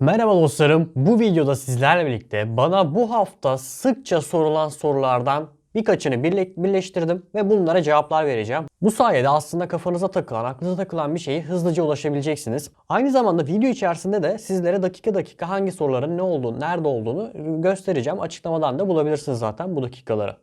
Merhaba dostlarım. Bu videoda sizlerle birlikte bana bu hafta sıkça sorulan sorulardan birkaçını birle- birleştirdim ve bunlara cevaplar vereceğim. Bu sayede aslında kafanıza takılan, aklınıza takılan bir şeyi hızlıca ulaşabileceksiniz. Aynı zamanda video içerisinde de sizlere dakika dakika hangi soruların ne olduğunu, nerede olduğunu göstereceğim. Açıklamadan da bulabilirsiniz zaten bu dakikaları.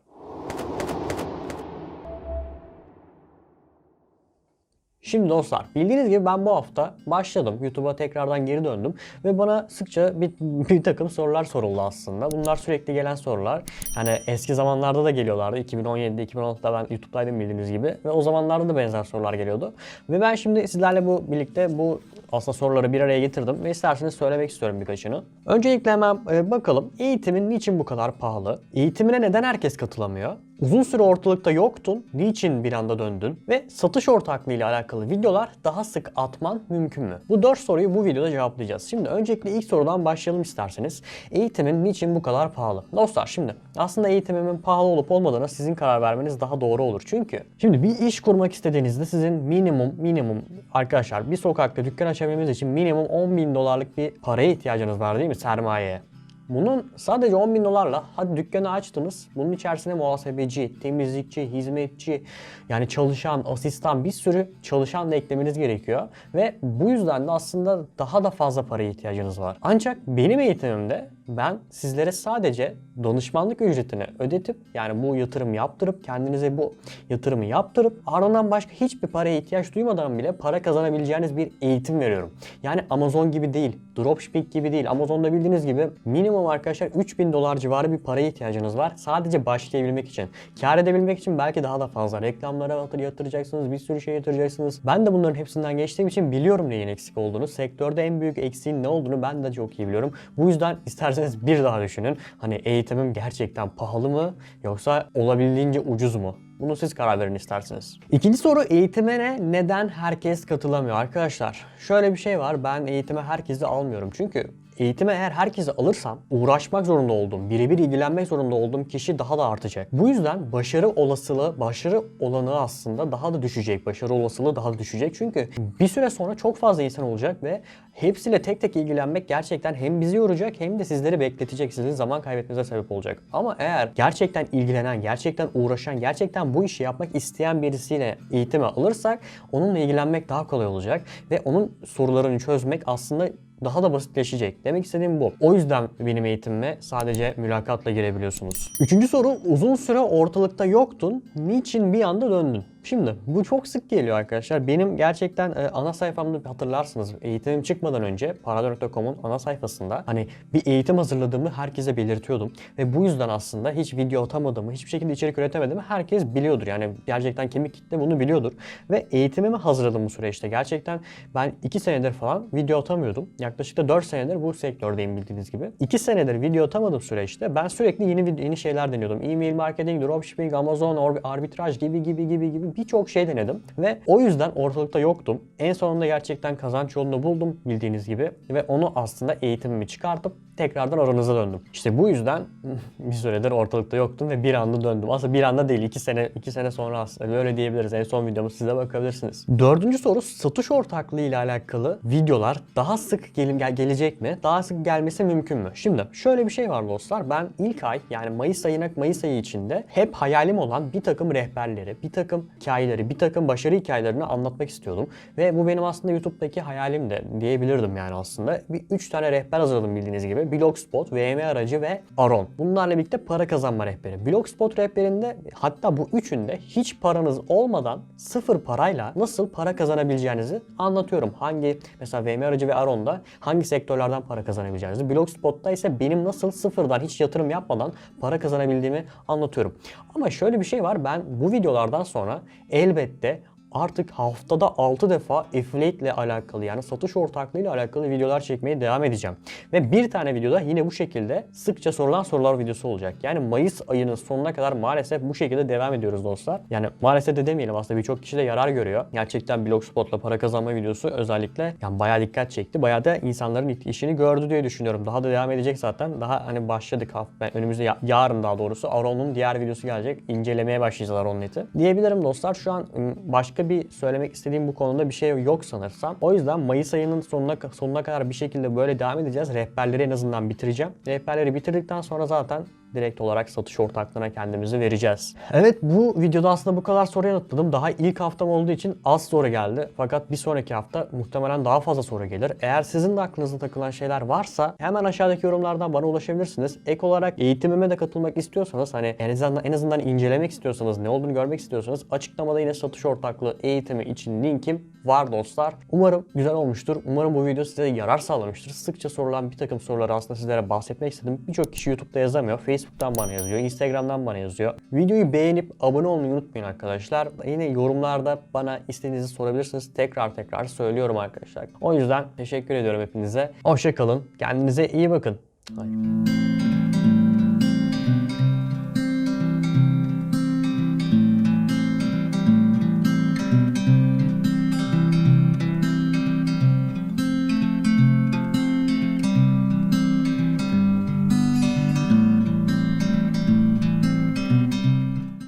Şimdi dostlar bildiğiniz gibi ben bu hafta başladım. YouTube'a tekrardan geri döndüm. Ve bana sıkça bir, bir takım sorular soruldu aslında. Bunlar sürekli gelen sorular. Hani eski zamanlarda da geliyorlardı. 2017'de 2016'da ben YouTube'daydım bildiğiniz gibi. Ve o zamanlarda da benzer sorular geliyordu. Ve ben şimdi sizlerle bu birlikte bu aslında soruları bir araya getirdim. Ve isterseniz söylemek istiyorum birkaçını. Öncelikle hemen e, bakalım eğitimin niçin bu kadar pahalı? Eğitimine neden herkes katılamıyor? Uzun süre ortalıkta yoktun, niçin bir anda döndün? Ve satış ortaklığı ile alakalı videolar daha sık atman mümkün mü? Bu dört soruyu bu videoda cevaplayacağız. Şimdi öncelikle ilk sorudan başlayalım isterseniz. Eğitimin niçin bu kadar pahalı? Dostlar şimdi aslında eğitimimin pahalı olup olmadığına sizin karar vermeniz daha doğru olur. Çünkü şimdi bir iş kurmak istediğinizde sizin minimum minimum arkadaşlar bir sokakta dükkan açabilmeniz için minimum 10 bin dolarlık bir paraya ihtiyacınız var değil mi sermayeye? Bunun sadece 10 bin dolarla hadi dükkanı açtınız. Bunun içerisine muhasebeci, temizlikçi, hizmetçi yani çalışan, asistan bir sürü çalışan da eklemeniz gerekiyor. Ve bu yüzden de aslında daha da fazla paraya ihtiyacınız var. Ancak benim eğitimimde ben sizlere sadece danışmanlık ücretini ödetip yani bu yatırım yaptırıp kendinize bu yatırımı yaptırıp ardından başka hiçbir paraya ihtiyaç duymadan bile para kazanabileceğiniz bir eğitim veriyorum. Yani Amazon gibi değil, dropshipping gibi değil. Amazon'da bildiğiniz gibi minimum arkadaşlar 3000 dolar civarı bir paraya ihtiyacınız var. Sadece başlayabilmek için. Kar edebilmek için belki daha da fazla. Reklamlara yatır- yatıracaksınız, bir sürü şey yatıracaksınız. Ben de bunların hepsinden geçtiğim için biliyorum neyin eksik olduğunu. Sektörde en büyük eksiğin ne olduğunu ben de çok iyi biliyorum. Bu yüzden isterseniz bir daha düşünün. Hani eğitimim gerçekten pahalı mı yoksa olabildiğince ucuz mu? Bunu siz karar verin isterseniz. İkinci soru eğitime ne? Neden herkes katılamıyor? Arkadaşlar şöyle bir şey var. Ben eğitime herkesi almıyorum. Çünkü Eğitime eğer herkesi alırsam uğraşmak zorunda olduğum, birebir ilgilenmek zorunda olduğum kişi daha da artacak. Bu yüzden başarı olasılığı, başarı olanağı aslında daha da düşecek. Başarı olasılığı daha da düşecek. Çünkü bir süre sonra çok fazla insan olacak ve hepsiyle tek tek ilgilenmek gerçekten hem bizi yoracak hem de sizleri bekletecek. Sizin zaman kaybetmenize sebep olacak. Ama eğer gerçekten ilgilenen, gerçekten uğraşan, gerçekten bu işi yapmak isteyen birisiyle eğitime alırsak onunla ilgilenmek daha kolay olacak ve onun sorularını çözmek aslında daha da basitleşecek. Demek istediğim bu. O yüzden benim eğitimime sadece mülakatla girebiliyorsunuz. Üçüncü soru uzun süre ortalıkta yoktun. Niçin bir anda döndün? Şimdi bu çok sık geliyor arkadaşlar. Benim gerçekten e, ana sayfamda hatırlarsınız eğitimim çıkmadan önce Parador.com'un ana sayfasında hani bir eğitim hazırladığımı herkese belirtiyordum. Ve bu yüzden aslında hiç video atamadığımı, hiçbir şekilde içerik üretemediğimi herkes biliyordur. Yani gerçekten kemik kitle bunu biliyordur. Ve eğitimimi hazırladım bu süreçte. Gerçekten ben 2 senedir falan video atamıyordum. Yaklaşık da 4 senedir bu sektördeyim bildiğiniz gibi. 2 senedir video atamadığım süreçte ben sürekli yeni yeni şeyler deniyordum. E-mail marketing, dropshipping, Amazon, arbitraj gibi gibi gibi gibi birçok şey denedim. Ve o yüzden ortalıkta yoktum. En sonunda gerçekten kazanç yolunu buldum bildiğiniz gibi. Ve onu aslında eğitimimi çıkartıp tekrardan aranıza döndüm. İşte bu yüzden bir süredir ortalıkta yoktum ve bir anda döndüm. Aslında bir anda değil, iki sene iki sene sonra aslında böyle diyebiliriz. En son videomuz size bakabilirsiniz. Dördüncü soru satış ortaklığı ile alakalı videolar daha sık gel- gelecek mi? Daha sık gelmesi mümkün mü? Şimdi şöyle bir şey var dostlar. Ben ilk ay yani Mayıs ayına Mayıs ayı içinde hep hayalim olan bir takım rehberleri, bir takım hikayeleri, bir takım başarı hikayelerini anlatmak istiyordum. Ve bu benim aslında YouTube'daki hayalim de diyebilirdim yani aslında. Bir üç tane rehber hazırladım bildiğiniz gibi. Blogspot, VM aracı ve Aron. Bunlarla birlikte para kazanma rehberi. Blogspot rehberinde hatta bu üçünde hiç paranız olmadan sıfır parayla nasıl para kazanabileceğinizi anlatıyorum. Hangi mesela VM aracı ve Aron'da hangi sektörlerden para kazanabileceğinizi. Blogspot'ta ise benim nasıl sıfırdan hiç yatırım yapmadan para kazanabildiğimi anlatıyorum. Ama şöyle bir şey var. Ben bu videolardan sonra elbette artık haftada 6 defa affiliate ile alakalı yani satış ortaklığı ile alakalı videolar çekmeye devam edeceğim. Ve bir tane videoda yine bu şekilde sıkça sorulan sorular videosu olacak. Yani Mayıs ayının sonuna kadar maalesef bu şekilde devam ediyoruz dostlar. Yani maalesef de demeyelim aslında birçok kişi de yarar görüyor. Gerçekten Blogspot'la para kazanma videosu özellikle yani bayağı dikkat çekti. Bayağı da insanların işini gördü diye düşünüyorum. Daha da devam edecek zaten. Daha hani başladık hafta önümüzde ya- yarın daha doğrusu Aron'un diğer videosu gelecek. İncelemeye başlayacağız Aron neti. Diyebilirim dostlar şu an başka başka bir söylemek istediğim bu konuda bir şey yok sanırsam. O yüzden Mayıs ayının sonuna sonuna kadar bir şekilde böyle devam edeceğiz. Rehberleri en azından bitireceğim. Rehberleri bitirdikten sonra zaten direkt olarak satış ortaklığına kendimizi vereceğiz. Evet bu videoda aslında bu kadar soru yanıtladım. Daha ilk haftam olduğu için az soru geldi. Fakat bir sonraki hafta muhtemelen daha fazla soru gelir. Eğer sizin de aklınızda takılan şeyler varsa hemen aşağıdaki yorumlardan bana ulaşabilirsiniz. Ek olarak eğitimime de katılmak istiyorsanız hani en azından, en azından incelemek istiyorsanız ne olduğunu görmek istiyorsanız açıklamada yine satış ortaklığı eğitimi için linkim var dostlar. Umarım güzel olmuştur. Umarım bu video size yarar sağlamıştır. Sıkça sorulan bir takım soruları aslında sizlere bahsetmek istedim. Birçok kişi YouTube'da yazamıyor. Facebook'tan bana yazıyor. Instagram'dan bana yazıyor. Videoyu beğenip abone olmayı unutmayın arkadaşlar. Yine yorumlarda bana istediğinizi sorabilirsiniz. Tekrar tekrar söylüyorum arkadaşlar. O yüzden teşekkür ediyorum hepinize. Hoşçakalın. Kendinize iyi bakın. Hayır.